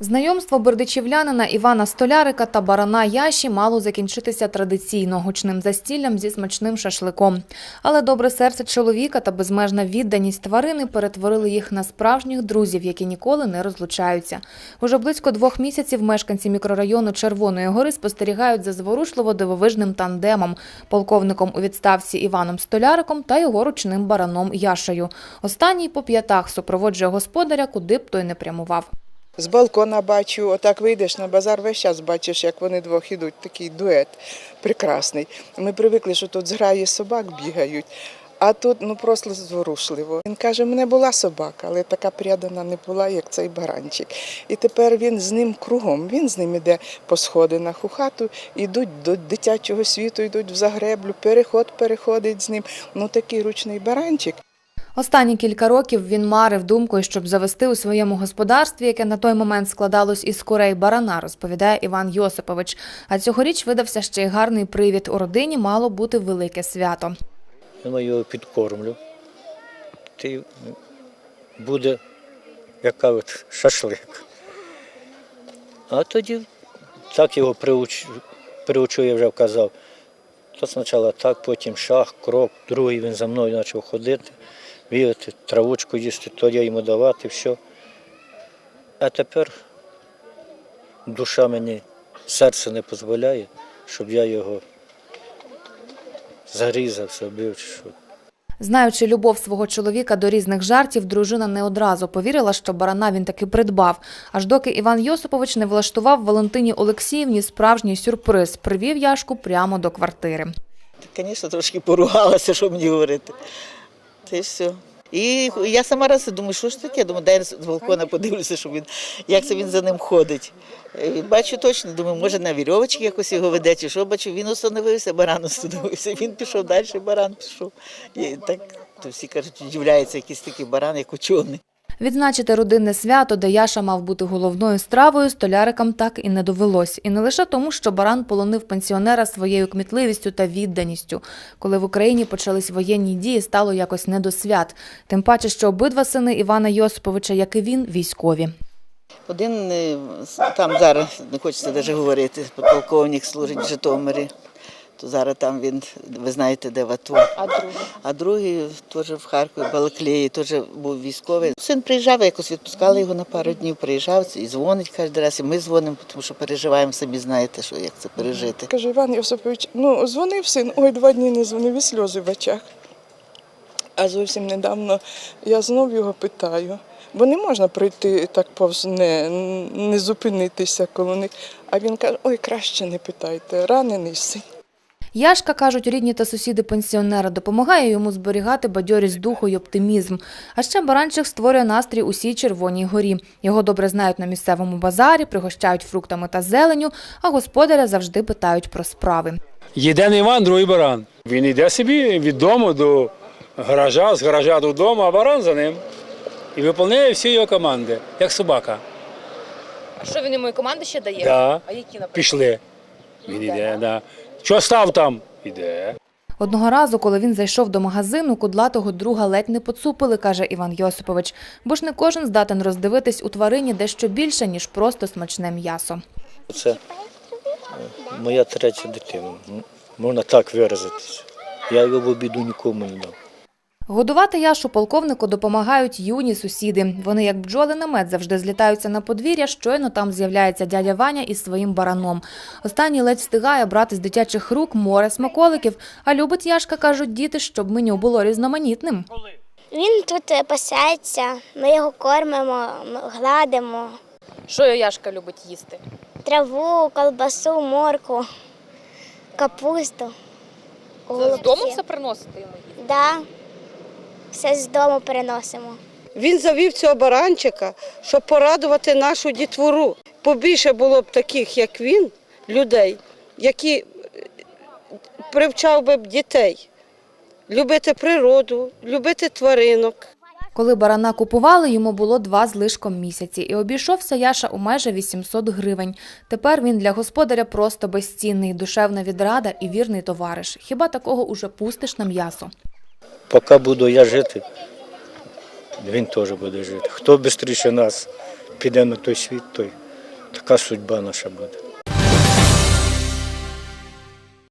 Знайомство бердичівлянина Івана Столярика та барана Яші мало закінчитися традиційно гучним застіллям зі смачним шашликом. Але добре серце чоловіка та безмежна відданість тварини перетворили їх на справжніх друзів, які ніколи не розлучаються. Уже близько двох місяців мешканці мікрорайону Червоної гори спостерігають за зворушливо дивовижним тандемом полковником у відставці Іваном Столяриком та його ручним бараном Яшею. Останній по п'ятах супроводжує господаря, куди б той не прямував. З балкона бачу, отак вийдеш на базар, весь час бачиш, як вони двох ідуть, такий дует прекрасний. Ми привикли, що тут зграї собак бігають, а тут ну просто зворушливо. Він каже, мене була собака, але така прядана не була, як цей баранчик. І тепер він з ним кругом, він з ним іде по сходинах у хату, йдуть до дитячого світу, йдуть в загреблю, переход переходить з ним. Ну такий ручний баранчик. Останні кілька років він марив думкою, щоб завести у своєму господарстві, яке на той момент складалось із курей барана, розповідає Іван Йосипович. А цьогоріч видався ще й гарний привід. У родині мало бути велике свято. Я його підкормлю. Ти буде, як кажуть, шашлик. А тоді так його приуч, приучу, я вже вказав. То спочатку так, потім шах, крок, другий він за мною почав ходити, бігати, травочку їсти, то я йому давати, все. А тепер душа мені, серце не дозволяє, щоб я його зарізав, забив що. Знаючи любов свого чоловіка до різних жартів, дружина не одразу повірила, що барана він таки придбав. Аж доки Іван Йосипович не влаштував Валентині Олексіївні справжній сюрприз, привів Яшку прямо до квартири. Звісно, трошки поругалася, що мені говорити. Й все. І я сама раз думаю, що ж таке? Думаю, дай з балкона подивлюся, що він, як це він за ним ходить. І бачу точно, думаю, може на вірьовочки якось його веде, чи що, бачу, він установився, баран установився. Він пішов далі, баран пішов. І так, то всі кажуть, удивляються, якийсь такий баран, як учений. Відзначити родинне свято, де Яша мав бути головною стравою, столярикам так і не довелось. І не лише тому, що баран полонив пенсіонера своєю кмітливістю та відданістю. Коли в Україні почались воєнні дії, стало якось не до свят. Тим паче, що обидва сини Івана Йосиповича, як і він, військові. Один е, там зараз, не хочеться навіть говорити, полковник служить в Житомирі. То зараз там він, ви знаєте, де в АТО. А другий? А другий теж в Харкові, Балаклеї, теж був військовий. Син приїжджав, якось відпускали його на пару днів, приїжджав і дзвонить кожен раз, і ми дзвонимо, тому що переживаємо, самі знаєте, що як це пережити. Каже Іван Йосипович, ну дзвонив син, ой, два дні не дзвонив і сльози в очах. А зовсім недавно я знов його питаю, бо не можна пройти так повз не, не зупинитися коло них. А він каже, ой, краще не питайте, ранений син. Яшка, кажуть рідні та сусіди пенсіонера, допомагає йому зберігати бадьорість духу й оптимізм. А ще баранчик створює настрій усій Червоній горі. Його добре знають на місцевому базарі, пригощають фруктами та зеленю, а господаря завжди питають про справи. Єден Іван, другий баран. Він йде собі від дому до гаража, з гаража додому, а баран за ним. І виконує всі його команди, як собака. А що він йому і команди ще дає? Да. А які, наприклад? Пішли. Він йде, да. Що став там? Іде. Одного разу, коли він зайшов до магазину, кудлатого друга ледь не поцупили, каже Іван Йосипович. Бо ж не кожен здатен роздивитись у тварині дещо більше, ніж просто смачне м'ясо. Це е, моя третя дитина. Можна так виразитися. Я його в обіду нікому не дав. Годувати Яшу полковнику допомагають юні сусіди. Вони, як бджоли на мед, завжди злітаються на подвір'я, щойно там з'являється дядя Ваня із своїм бараном. Останній ледь встигає брати з дитячих рук море смаколиків, а любить Яшка, кажуть діти, щоб меню було різноманітним. Він тут е, пасеться, ми його кормимо, гладимо. Що Яшка любить їсти? Траву, колбасу, морку, капусту. голубці. приносите йому? Да. Все з дому переносимо. Він завів цього баранчика, щоб порадувати нашу дітвору. Побільше було б таких, як він, людей, які е, привчав би дітей любити природу, любити тваринок. Коли барана купували, йому було два з лишком місяці, і обійшовся Яша у майже 800 гривень. Тепер він для господаря просто безцінний, душевна відрада і вірний товариш. Хіба такого уже пустиш на м'ясо? Поки буду я жити, він теж буде жити. Хто швидше нас піде на той світ, той така судьба наша буде.